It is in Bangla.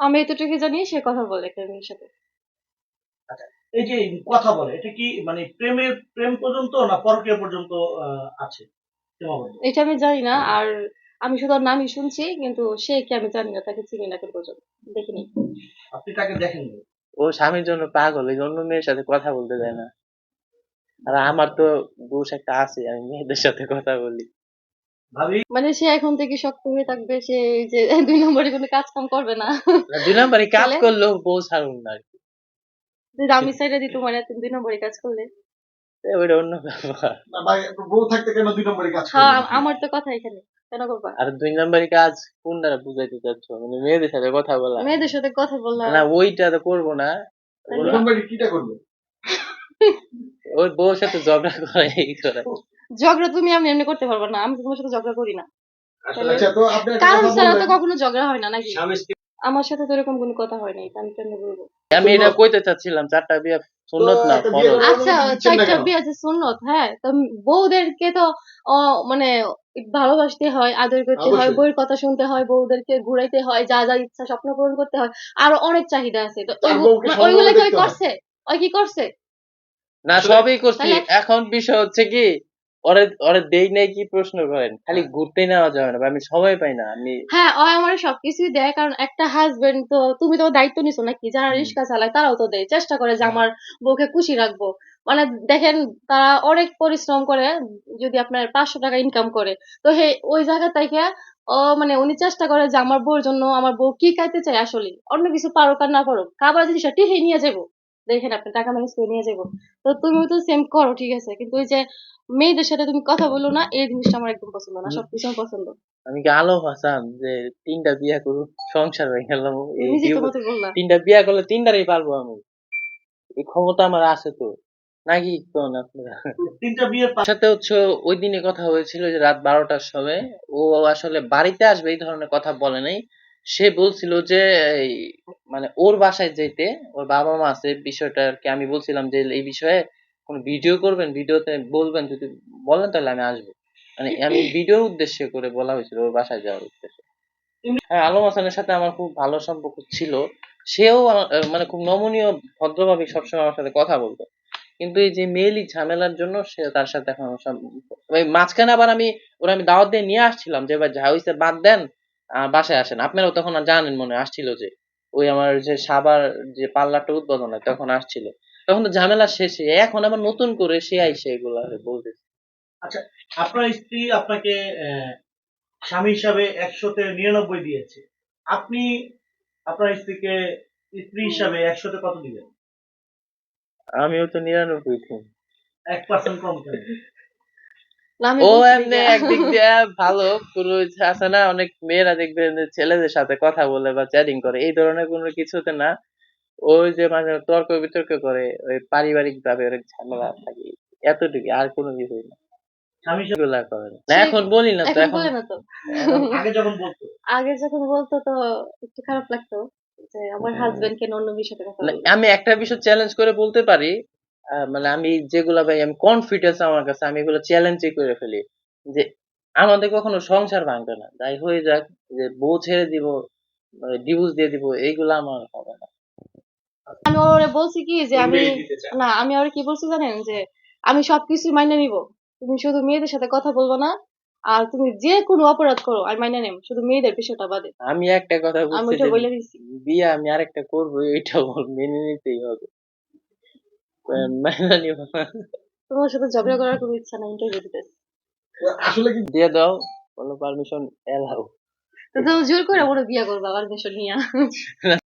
আমি এতটুকু জানি সে কথা বলে মেয়ের সাথে। এই যে কথা বলে এটা কি মানে প্রেমের প্রেম পর্যন্ত না পরকীয়া পর্যন্ত আছে? এটা আমি জানি না আর আমি শুধু নামই শুনছি কিন্তু সে কি আমি জানি না তাকে চিনি না এখন পর্যন্ত। দেখিনি আপনি তাকে দেখেননি ও স্বামীর জন্য পাগল এই অন্য মেয়ের সাথে কথা বলতে দেয় না। আর আমার তো দোষ একটা আছে আমি মেয়েদের সাথে কথা বলি। মানে সে এখন থেকে শক্ত হয়ে থাকবে সে যে দুই নম্বরে কোনো কাজ কাম করবে না। দুই নম্বরে কাজ? করলেও বউ ছাড়ুন না আর কি। যদি আমি সাইডে দিত মানে তুমি দুই নম্বরে কাজ করলে। এ ওইটা অন্য ব্যাপার। না ভাই বউ থাকতে কেন দুই নম্বরে কাজ হ্যাঁ আমার তো কথা এখানে কেন করবা? আর দুই নম্বরে কাজ কোন দ্বারা বুঝাইতে চাচ্ছ? মানে মেয়েদের সাথে কথা বলা। মেয়েদের সাথে কথা বললাম না ওইটা তো করব না? দুই নম্বরে কিটা করবে? ওই বউর সাথে ঝগড়া করে এই করে। ঝগড়া তুমি আমি এমনি করতে পারব না আমি তোমার সাথে ঝগড়া করি না? আচ্ছা কারণ ছাড়া তো কখনো ঝগড়া হয় না নাকি আমার সাথে তো এরকম কোনো কথা হয় নাই আমি কেন বলব আমি এটা কইতে চাচ্ছিলাম চারটা বিয়ে সুন্নত না আচ্ছা চারটা কেন? বিয়ে আছে সুন্নত হ্যাঁ তো বউদেরকে তো মানে ভালোবাসতে হয় আদর করতে হয়। বউয়ের কথা শুনতে হয় বউদেরকে ঘুরাইতে হয় যা যা ইচ্ছা স্বপ্ন পূরণ করতে হয় আরও অনেক চাহিদা আছে তো ওইগুলো কি। করছে ওই কি করছে না সবই করছি এখন বিষয় হচ্ছে কি ওরে ওরে দেই নাই কি প্রশ্ন করেন? খালি ঘুরতে নেওয়া যাবে না আমি সময় পাই না আমি হ্যাঁ ও আমার সবকিছুই দেয় কারণ একটা হাজবেন্ড তো তুমি তো দায়িত্ব নিছো নাকি? যারা। রিক্সা চালায় তারাও তো দেয়। চেষ্টা করে যে হ্যাঁ। আমার বউকে খুশি রাখব। মানে দেখেন তারা অনেক পরিশ্রম করে যদি আপনার পাঁচশো টাকা ইনকাম করে। তো হে ওই জায়গা থেকে ও মানে উনি চেষ্টা করে যে আমার বউর জন্য আমার বউ কি খাইতে চায় আসলে অন্য কিছু পারুক আর না পারুক খাবার জিনিসটা টিহে নিয়ে যাব দেখেন আপনি টাকা ম্যানেজ করে নিয়ে যাব তো তুমিও তো সেম করো ঠিক আছে। কিন্তু ওই যে মেয়েদের সাথে তুমি কথা বলো না এই জিনিসটা আমার একদম পছন্দ না সবকিছু আমার পছন্দ। আমি কি আলো হাসান যে তিনটা বিয়া করু সংসার হয়ে গেলাম বললাম তিনটা বিয়া করলে তিনটারই পারব আমি। এই ক্ষমতা আমার আছে তো। নাকি কোন আপনারা? তিনটা বিয়ের তার সাথে হচ্ছে ওই দিনে কথা হয়েছিল যে রাত বারোটার সময়। ও আসলে বাড়িতে আসবে এই ধরনের কথা বলে নাই। সে বলছিল যে মানে ওর বাসায় যেতে, ওর বাবা মা আছে বিষয়টাকে আমি বলছিলাম যে, এই বিষয়ে কোন ভিডিও করবেন? ভিডিওতে বলবেন, যদি বলেন তাহলে আমি আসব। মানে আমি ভিডিওর উদ্দেশ্যে করে বলা হয়েছিল ওর বাসায় যাওয়ার উদ্দেশ্যে। হ্যাঁ আলম হাসানের সাথে আমার খুব ভালো সম্পর্ক ছিল। সেও মানে খুব নমনীয়, ভদ্রভাবে সবসময় আমার সাথে কথা বলতো। কিন্তু এই যে মেয়েলি ঝামেলার জন্য সে তার সাথে এখন মাঝখানে আবার আমি ওরা আমি দাওয়াত দিয়ে নিয়ে আসছিলাম যে, এবার যা হইছে বাদ দেন বাসায় আসেন। আপনারাও তখন আর জানেন মনে হয় আসছিল যে ওই আমার যে সাবার যে পার্লারটা উদ্বোধন হয় তখন আসছিল। তখন তো ঝামেলা শেষে এখন আবার নতুন করে সে আইসে এগুলা বলতেছে। আপনার স্ত্রী আপনাকে স্বামী হিসাবে একশোতে নিরানব্বই দিয়েছে। আপনি আপনার স্ত্রীকে স্ত্রী হিসাবে একশোতে কত দিবেন আমিও তো নিরানব্বই দিন এক পার্সেন্ট কম ও এমনি একদিক দিয়ে ভালো পুরো আছে না অনেক মেয়েরা দেখবেন ছেলেদের সাথে কথা বলে বা চ্যাটিং করে। এই ধরনের কোনো কিছুতে না ওই যে মাঝে তর্ক বিতর্ক করে ওই পারিবারিক ভাবে অনেক ঝামেলা থাকে। এতটুকু আর কোনো কিছু না। এখন বলি না তো এখন এখন বলে না তো। আগে যখন বলতো। আগে যখন বলতো তো একটু খারাপ লাগতো যে আমার হ্যাঁ। হাজবেন্ড কেন অন্য বিষয়ে কথা আমি একটা বিষয় চ্যালেঞ্জ করে বলতে পারি। মানে আমি যেগুলা ভাই আমি কনফিডেন্স আমার কাছে আমি এগুলো চ্যালেঞ্জই করে ফেলি। যে আমাদের কখনো সংসার ভাঙবে না। যাই হয়ে যাক যে বউ ছেড়ে দিব ডিভোর্স দিয়ে দিব এইগুলা আমার হবে না। আমি ওরে বলছি কি যে আমি। না আমি ওরে কি বলছি জানেন? যে আমি সবকিছু মাইনে নিব। তুমি শুধু মেয়েদের সাথে কথা বলব না আর তুমি যে কোনো অপরাধ করো আমি মাইনে নেব। শুধু মেয়েদের বিষয়টা বাদে। আমি একটা কথা আমি বলছি ওটা যে বলে দিচ্ছি বিয়ে আমি আরেকটা করব এটা বল মেনে নিতেই হবে। মেনে। তোমার সাথে ঝগড়া করার কোনো ইচ্ছা নাই ইন্টারভিউ দিতে আসলে কি দিয়ে দাও? কোনো পারমিশন এলাও তো জোর করে বড় বিয়া করব পারমিশন নিয়ে।